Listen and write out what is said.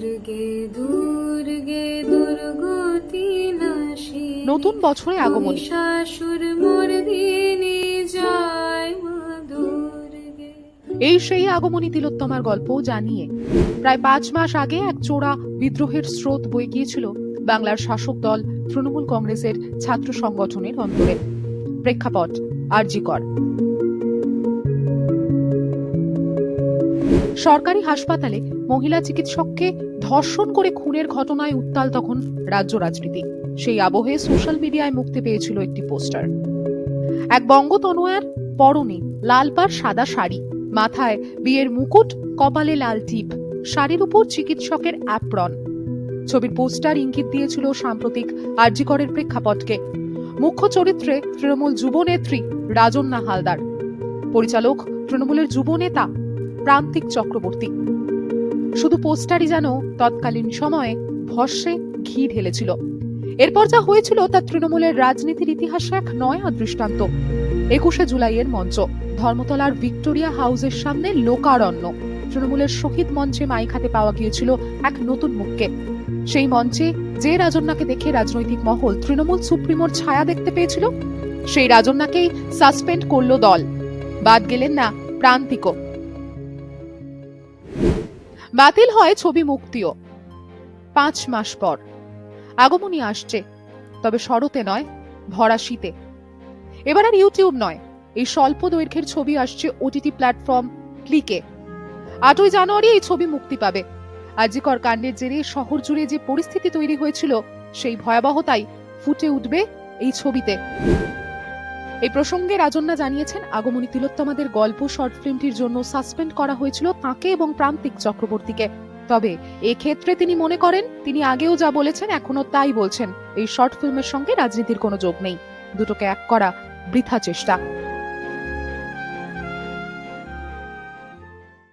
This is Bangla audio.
দুর্গে দুর্গে দুর্গতি নাশী নতুন বছরে আগমনী। শাশুর মর্দিনী জয় এই সেই আগমনী তিলোত্তমার গল্প জানিয়ে প্রায় পাঁচ মাস আগে এক চোরা বিদ্রোহের স্রোত বয়ে গিয়েছিল বাংলার শাসক দল তৃণমূল কংগ্রেসের ছাত্র সংগঠনের অন্তরে। প্রেক্ষাপট আরজিকর। সরকারি হাসপাতালে মহিলা চিকিৎসককে ধর্ষণ করে খুনের ঘটনায় উত্তাল তখন রাজ্য রাজনীতি। সেই আবহে সোশ্যাল মিডিয়ায় মুক্তি পেয়েছিল একটি পোস্টার। এক বঙ্গতনয়ার পরনে লাল পাড় সাদা শাড়ি, মাথায় বিয়ের মুকুট, কপালে লাল টিপ, শাড়ির উপর চিকিৎসকের অ্যাপ্রন। ছবির পোস্টার ইঙ্গিত দিয়েছিল সাম্প্রতিক আরজিকরের প্রেক্ষাপটকে। মুখ্য চরিত্রে তৃণমূল যুবনেত্রী রাজন্না হালদার। পরিচালক তৃণমূলের যুবনেতা প্রান্তিক চক্রবর্তী। শুধু পোস্টারই যেন তৎকালীন সময়ে ভস্যে ঘি ঢেলেছিল। এরপর যা হয়েছিল তা তৃণমূলের রাজনীতির ইতিহাসে এক নয়া দৃষ্টান্ত। একুশে জুলাইয়ের মঞ্চ, ধর্মতলার ভিক্টোরিয়া হাউসের সামনে লোকারণ্য। তৃণমূলের শহীদ মঞ্চে মাইক হাতে পাওয়া গিয়েছিল এক নতুন মুখকে। সেই মঞ্চে যে রাজন্যাকে দেখে রাজনৈতিক মহল তৃণমূল সুপ্রিমোর ছায়া দেখতে পেয়েছিল, সেই রাজন্যাকেই সাসপেন্ড করল দল। বাদ গেলেন না প্রান্তিকও। বাতিল হয় ছবি মুক্তিও। পাঁচ মাস পর। আগমনী আসছে, তবে শরতে নয়, ভরা শীতে। এবার আর ইউটিউব নয়, এই স্বল্প দৈর্ঘ্যের ছবি আসছে ওটিটি প্ল্যাটফর্ম ক্লিকে। আটই জানুয়ারি এই ছবি মুক্তি পাবে। আজিকর কাণ্ডের জেরে শহর জুড়ে যে পরিস্থিতি তৈরি হয়েছিল, সেই ভয়াবহতাই ফুটে উঠবে এই ছবিতে। এই প্রসঙ্গে রাজন্না জানিয়েছেন, আগমনী তিলোত্তমাদের গল্প শর্ট ফিল্মটির জন্য সাসপেন্ড করা হয়েছিল তাকে এবং প্রান্তিক চক্রবর্তীকে। তবে এক্ষেত্রে তিনি মনে করেন, তিনি আগেও যা বলেছেন এখনও তাই বলছেন। এই শর্ট ফিল্মের সঙ্গে রাজনীতির কোনো যোগ নেই। দুটোকে এক করা বৃথা চেষ্টা।